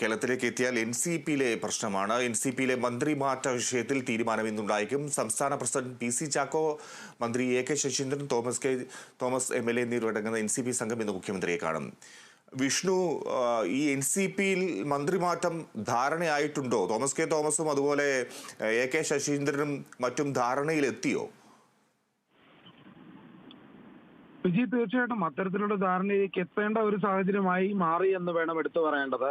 കേരളത്തിലേക്ക് എത്തിയാൽ N C പിയിലെ പ്രശ്നമാണ്. എൻ സി പിയിലെ മന്ത്രിമാറ്റ വിഷയത്തിൽ തീരുമാനം ഇന്നുണ്ടായിരിക്കും സംസ്ഥാന പ്രസിഡന്റ് പി സി ചാക്കോ മന്ത്രി A K Saseendran Thomas K Thomas M L A എന്നിവരടങ്ങുന്ന എൻ സി പി സംഘം ഇന്ന് മുഖ്യമന്ത്രിയെ കാണും. വിഷ്ണു ഈ എൻ സി പിയിൽ മന്ത്രിമാറ്റം ധാരണയായിട്ടുണ്ടോ? തോമസ് കെ തോമസും അതുപോലെ എ കെ ശശീന്ദ്രനും മറ്റും ധാരണയിലെത്തിയോ? വിജയ് തീർച്ചയായിട്ടും അത്തരത്തിലുള്ള ധാരണയിലേക്ക് എത്തേണ്ട ഒരു സാഹചര്യമായി മാറി എന്ന് വേണം എടുത്തു പറയേണ്ടത്.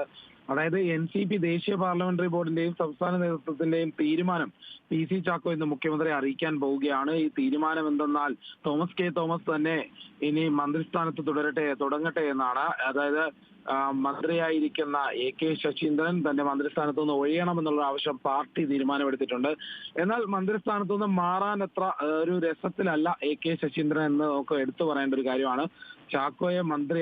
അതായത് എൻ സി പി ദേശീയ പാർലമെന്ററി ബോർഡിന്റെയും സംസ്ഥാന നേതൃത്വത്തിന്റെയും തീരുമാനം പി സി ചാക്കോ ഇന്ന് മുഖ്യമന്ത്രി അറിയിക്കാൻ പോവുകയാണ്. ഈ തീരുമാനം എന്തെന്നാൽ തോമസ് കെ തോമസ് തന്നെ ഇനി മന്ത്രിസ്ഥാനത്ത് തുടരട്ടെ തുടങ്ങട്ടെ എന്നാണ്. അതായത് മന്ത്രിയായിരിക്കുന്ന എ കെ ശശീന്ദ്രൻ തന്റെ മന്ത്രിസ്ഥാനത്ത് നിന്ന് ഒഴിയണമെന്നുള്ള ആവശ്യം പാർട്ടി തീരുമാനമെടുത്തിട്ടുണ്ട്. എന്നാൽ മന്ത്രിസ്ഥാനത്തു നിന്ന് മാറാൻ അത്ര ഒരു രസത്തിലല്ല എ കെ ശശീന്ദ്രൻ എന്ന് നമുക്ക് എടുത്തു പറയേണ്ട ഒരു കാര്യമാണ്. ചാക്കോയെ മന്ത്രി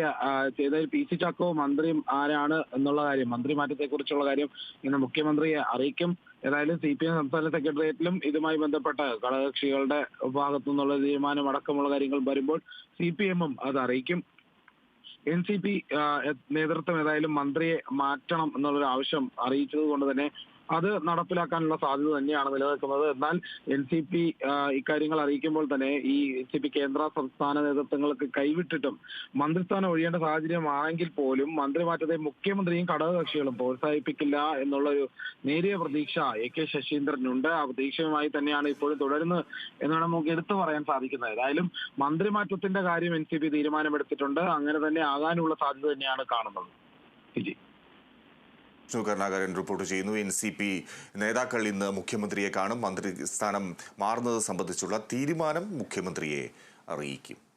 ചെയ്ത പി സി ചാക്കോ മന്ത്രി ആരാണ് എന്നുള്ള കാര്യം മന്ത്രി മാറ്റത്തെ കുറിച്ചുള്ള കാര്യം ഇന്ന് മുഖ്യമന്ത്രിയെ അറിയിക്കും. ഏതായാലും സി പി എം സംസ്ഥാന സെക്രട്ടേറിയറ്റിലും ഇതുമായി ബന്ധപ്പെട്ട ഘടകകക്ഷികളുടെ ഭാഗത്തു നിന്നുള്ള തീരുമാനം അടക്കമുള്ള കാര്യങ്ങൾ വരുമ്പോൾ സി പി എമ്മും അത് അറിയിക്കും. എൻ സി പി നേതൃത്വം ഏതായാലും മന്ത്രിയെ മാറ്റണം എന്നുള്ളൊരു ആവശ്യം അറിയിച്ചത് കൊണ്ട് തന്നെ അത് നടപ്പിലാക്കാനുള്ള സാധ്യത തന്നെയാണ് നിലനിൽക്കുന്നത്. എന്നാൽ എൻ സി പി ഇക്കാര്യങ്ങൾ അറിയിക്കുമ്പോൾ തന്നെ ഈ എൻ സി പി കേന്ദ്ര സംസ്ഥാന നേതൃത്വങ്ങൾക്ക് കൈവിട്ടിട്ടും മന്ത്രിസ്ഥാനം ഒഴിയേണ്ട സാഹചര്യമാണെങ്കിൽ പോലും മന്ത്രിമാറ്റത്തെ മുഖ്യമന്ത്രിയും ഘടകകക്ഷികളും പ്രോത്സാഹിപ്പിക്കില്ല എന്നുള്ള ഒരു നേരിയ പ്രതീക്ഷ എ കെ ശശീന്ദ്രനുണ്ട്. ആ പ്രതീക്ഷയുമായി തന്നെയാണ് ഇപ്പോഴും തുടരുന്നത് എന്നാണ് നമുക്ക് എടുത്തു പറയാൻ സാധിക്കുന്നത്. ഏതായാലും മന്ത്രിമാറ്റത്തിന്റെ കാര്യം എൻ സി പി തീരുമാനമെടുത്തിട്ടുണ്ട്. അങ്ങനെ തന്നെ ആകാനുള്ള സാധ്യത തന്നെയാണ് കാണുന്നത്. വിജയ്. വിഷ്ണു കരുണാകരൻ റിപ്പോർട്ട് ചെയ്യുന്നു. എൻ സി പി നേതാക്കൾ ഇന്ന് മുഖ്യമന്ത്രിയെ കാണും. മന്ത്രി സ്ഥാനം മാറുന്നത് സംബന്ധിച്ചുള്ള തീരുമാനം മുഖ്യമന്ത്രിയെ അറിയിക്കും.